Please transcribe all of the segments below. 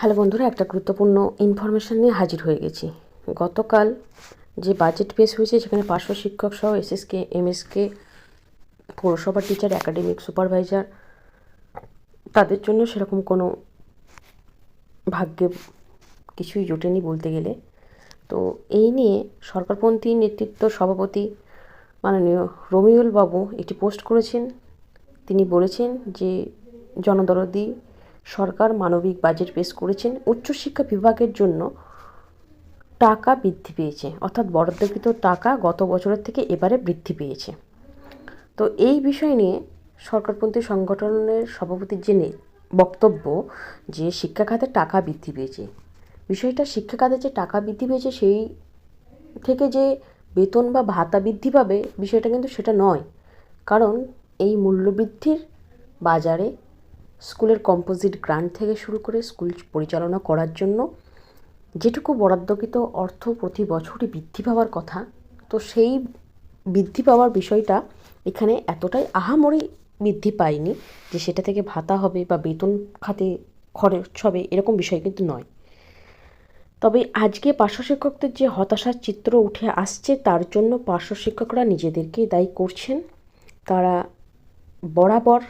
Hello বন্ধুরা, একটা গুরুত্বপূর্ণ ইনফরমেশান নিয়ে হাজির হয়ে গেছি। গতকাল যে বাজেট পেশ হয়েছে, সেখানে পার্শ্ব শিক্ষক সহ এসএসকে এমএসকে পৌরসভা টিচার একাডেমিক সুপারভাইজার তাদের জন্য সেরকম কোনো ভাগ্যে কিছুই জোটেনি বলতে গেলে। তো এই নিয়ে সরকারপন্থী নেতৃত্ব সভাপতি মাননীয় রমিউল বাবু একটি পোস্ট করেছেন। তিনি বলেছেন যে জনদরদি সরকার মানবিক বাজেট পেশ করেছেন, উচ্চশিক্ষা বিভাগের জন্য টাকা বৃদ্ধি পেয়েছে। অর্থাৎ বরাদ্দকৃত টাকা গত বছরের থেকে এবারে বৃদ্ধি পেয়েছে। তো এই বিষয় নিয়ে সরকারপন্থী সংগঠনের সভাপতির যে বক্তব্য যে শিক্ষা খাতে টাকা বৃদ্ধি পেয়েছে, বিষয়টা শিক্ষা খাতে যে টাকা বৃদ্ধি পেয়েছে, সেই থেকে যে বেতন বা ভাতা বৃদ্ধি পাবে, বিষয়টা কিন্তু সেটা নয়। কারণ এই মূল্যবৃদ্ধির বাজারে স্কুলের কম্পোজিট গ্রান্ট থেকে শুরু করে স্কুল পরিচালনা করার জন্য যেটুকু বরাদ্দকৃত অর্থ প্রতি বছরই বৃদ্ধি পাওয়ার কথা, তো সেই বৃদ্ধি পাওয়ার বিষয়টা এখানে এতটাই আহামরি বৃদ্ধি পায়নি যে সেটা থেকে ভাতা হবে বা বেতন খাতে খরচ হবে এরকম বিষয় কিন্তু নয়। তবে আজকে পার্শ্ব শিক্ষকদের যে হতাশার চিত্র উঠে আসছে তার জন্য পার্শ্ব শিক্ষকরা নিজেদেরকে দায়ী করছেন। তারা বরাবর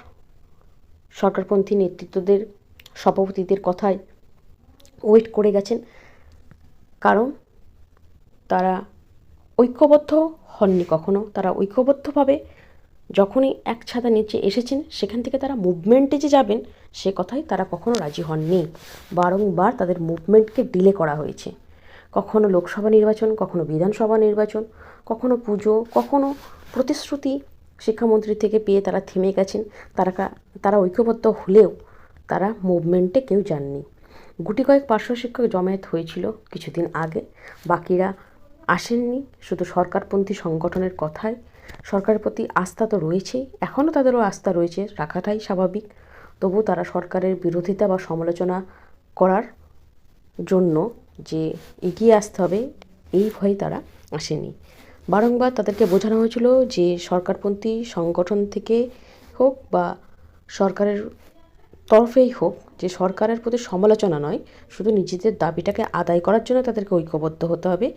সরকারপন্থী নেতৃত্বদের, সভাপতিদের কথায় ওয়েট করে গেছেন। কারণ তারা ঐক্যবদ্ধ হননি কখনো। তারা ঐক্যবদ্ধভাবে যখনই এক ছাতা নিচে এসেছেন, সেখান থেকে তারা মুভমেন্টে যে যাবেন, সে কথাই তারা কখনো রাজি হননি। বারংবার তাদের মুভমেন্টকে ডিলে করা হয়েছে। কখনো লোকসভা নির্বাচন, কখনো বিধানসভা নির্বাচন, কখনো পুজো, কখনো প্রতিশ্রুতি শিক্ষামন্ত্রী থেকে পেয়ে তারা থেমে গেছেন। তারা তারা ঐক্যবদ্ধ হলেও তারা মুভমেন্টে কেউ যাননি। গুটি কয়েক পার্শ্ব শিক্ষক জমায়েত হয়েছিল কিছুদিন আগে। বাকিরা আসেননি। শুধু সরকারপন্থী সংগঠনের কথায় সরকারের প্রতি আস্থা তো রয়েছেই। এখনও তাদেরও আস্থা রয়েছে। রাখাটাই স্বাভাবিক। তবু তারা সরকারের বিরোধিতা বা সমালোচনা করার জন্য যে এগিয়ে আসতে হবে, এই ভয়ে তারা আসেনি। বারংবার তাদেরকে বোঝানো হয়েছিল যে সরকারপন্থী সংগঠন থেকে হোক বা সরকারের তরফেই হোক, যে সরকারের প্রতি সমালোচনা নয়, শুধু নিজেদের দাবিটাকে আদায় করার জন্য তাদেরকে ঐক্যবদ্ধ হতে হবে,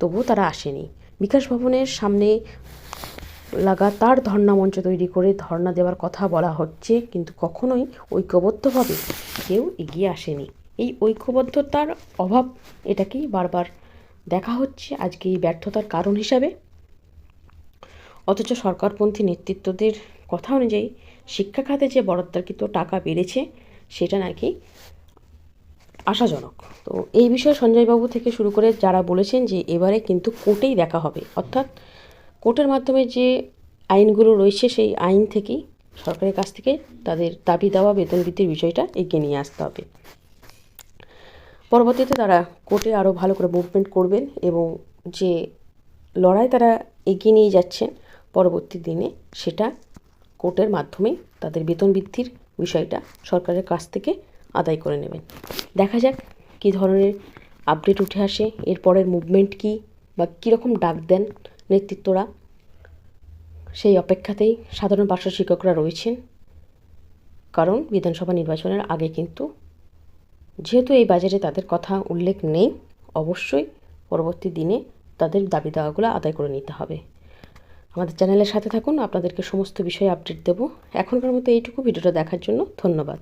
তবুও তারা আসেনি। বিকাশ ভবনের সামনে লাগাতার ধর্ণা মঞ্চ তৈরি করে ধর্ণা দেওয়ার কথা বলা হচ্ছে, কিন্তু কখনোই ঐক্যবদ্ধভাবে কেউ এগিয়ে আসেনি। এই ঐক্যবদ্ধতার অভাব এটাকেই বারবার দেখা হচ্ছে আজকে এই ব্যর্থতার কারণ হিসাবে। অথচ সরকারপন্থী নেতৃত্বদের কথা অনুযায়ী শিক্ষা খাতে যে বরাদ্দকৃত টাকা বেড়েছে, সেটা নাকি আশাজনক। তো এই বিষয়ে সঞ্জয়বাবু থেকে শুরু করে যারা বলেছেন যে এবারে কিন্তু কোর্টেই দেখা হবে, অর্থাৎ কোর্টের মাধ্যমে যে আইনগুলো রয়েছে, সেই আইন থেকেই সরকারের কাছ থেকে তাদের দাবি দেওয়া, বেতন বৃদ্ধির বিষয়টা এগিয়ে নিয়ে আসতে হবে। পরবর্তীতে তারা কোর্টে আরও ভালো করে মুভমেন্ট করবেন এবং যে লড়াই তারা এগিয়ে নিয়ে যাচ্ছেন পরবর্তী দিনে, সেটা কোর্টের মাধ্যমে তাদের বেতন বৃদ্ধির বিষয়টা সরকারের কাছ থেকে আদায় করে নেবেন। দেখা যাক কী ধরনের আপডেট উঠে আসে, এরপরের মুভমেন্ট কী বা কীরকম ডাক দেন নেতৃত্বরা। সেই অপেক্ষাতেই সাধারণ পার্শ্ব শিক্ষকরা রয়েছেন, কারণ বিধানসভা নির্বাচনের আগে কিন্তু যেহেতু এই বাজারে তাদের কথা উল্লেখ নেই, অবশ্যই পরবর্তী দিনে তাদের দাবি দাওয়াগুলো আদায় করে নিতে হবে। আমাদের চ্যানেলের সাথে থাকুন, আপনাদেরকে সমস্ত বিষয়ে আপডেট দেব। এখনকার মতো এইটুকু ভিডিওটা দেখার জন্য ধন্যবাদ।